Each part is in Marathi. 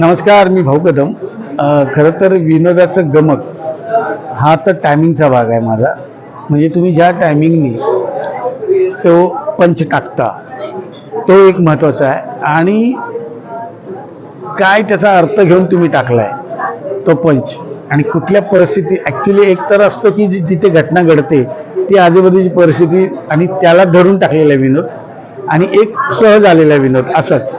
नमस्कार मी भाऊ कदम. खरं तर विनोदाचं गमक हा तर टायमिंगचा भाग आहे माझा. म्हणजे तुम्ही ज्या टायमिंगनी तो पंच टाकता तो एक महत्त्वाचा आहे. आणि काय त्याचा अर्थ घेऊन तुम्ही टाकलाय तो पंच. आणि कुठल्या परिस्थिती ॲक्च्युली एक तर असतो की जिथे घटना घडते ती आजूबाजूची परिस्थिती आणि त्याला धरून टाकलेला विनोद. आणि एक सहज आलेला विनोद असंच.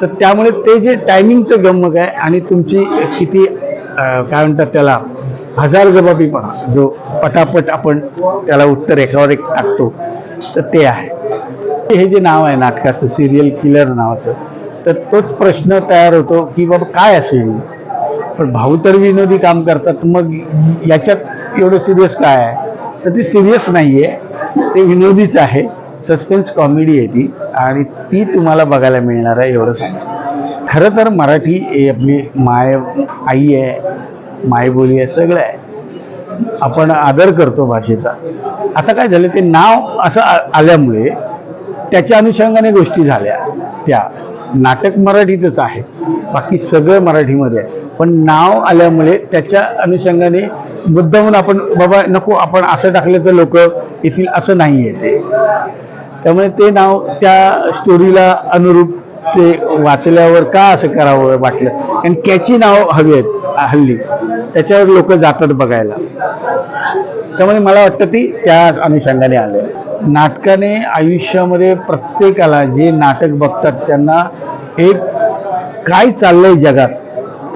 तर त्यामुळे ते जे टायमिंगचं गमक आहे आणि तुमची किती काय म्हणतात त्याला हजार जबाबीपणा जो पटापट आपण त्याला उत्तर एकावर एक टाकतो तर ते आहे. हे जे नाव आहे नाटकाचं सिरियल किलर नावाचं तर तोच प्रश्न तयार होतो की बाबा काय असेल? पण भाऊ तर विनोदी काम करतात मग याच्यात एवढं सिरियस काय आहे? तर ती सिरियस नाही आहे ते विनोदीच आहे. सस्पेन्स कॉमेडी आहे ती आणि ती तुम्हाला बघायला मिळणार आहे एवढं सांगा खरं तर मराठी ही आपली माय आई आहे मायबोली आहे सगळं आहे. आपण आदर करतो भाषेचा. आता काय झालं ते नाव असं आल्यामुळे त्याच्या अनुषंगाने गोष्टी झाल्या. त्या नाटक मराठीतच आहे बाकी सगळं मराठीमध्ये आहे. पण नाव आल्यामुळे त्याच्या अनुषंगाने मुद्दामून आपण बाबा नको आपण असं टाकलं तर लोक येतील असं नाही आहे ते. त्यामुळे ते नाव त्या स्टोरीला अनुरूप ते वाचल्यावर का असं करावं वाटलं? कारण कॅची नाव हवी आहेत हल्ली. त्याच्यावर लोक जातात बघायला. त्यामुळे मला वाटतं ती त्या अनुषंगाने आले. नाटकाने आयुष्यामध्ये प्रत्येकाला जे नाटक बघतात त्यांना एक काय चाललंय जगात?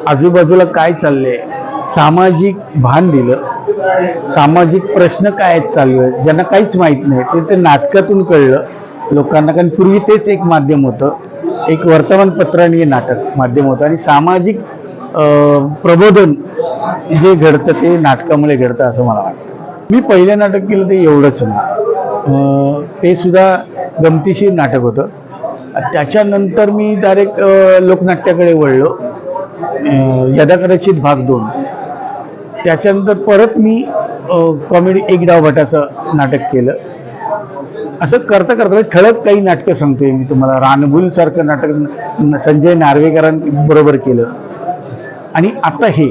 आजूबाजूला काय चाललंय? सामाजिक भान दिलं. सामाजिक प्रश्न काय आहेत चालू आहेत? ज्यांना काहीच माहीत नाही. ते ते नाटकातून कळलं लोकांना कारण पूर्वी तेच एक माध्यम होतं. एक वर्तमानपत्र आणि हे नाटक माध्यम होतं. आणि सामाजिक प्रबोधन जे घडतं ते नाटकामुळे घडतं असं मला वाटतं. मी पहिलं नाटक केलं ते एवढंच ना अं, ते सुद्धा गमतीशीर नाटक होतं. त्याच्यानंतर मी डायरेक्ट लोकनाट्याकडे वळलो. यदा कदाचित भाग दोन. त्याच्यानंतर परत मी कॉमेडी एक डाव भटाचं नाटक केलं. असं करता करता म्हणजे ठळक काही नाटकं सांगतोय मी तुम्हाला. रानबुल सारखं नाटक संजय संजय नार्वेकरांबरोबर केलं. आणि आता हे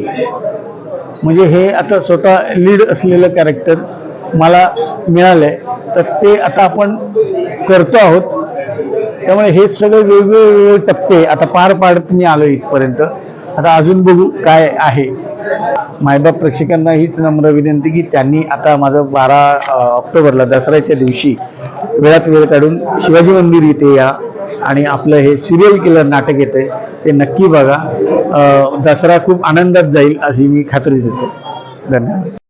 म्हणजे हे आता स्वतः लीड असलेलं कॅरेक्टर मला मिळालंय. तर ते आता आपण करतो आहोत. त्यामुळे हे सगळे वेगवेगळे वेगवेगळे टप्पे आता पार पाडत मी आलो इथपर्यंत. आता अजून बघू काय आहे. मायबाप प्रेक्षकांना हीच नम्र विनंती की त्यांनी आता माझं बारा ऑक्टोबरला दसऱ्याच्या दिवशी वेळात वेळ काढून शिवाजी मंदिर इथे या आणि आपलं हे सिरियल किलर नाटक येते ते नक्की बघा. दसरा खूप आनंदात जाईल अशी मी खात्री देतो. धन्यवाद.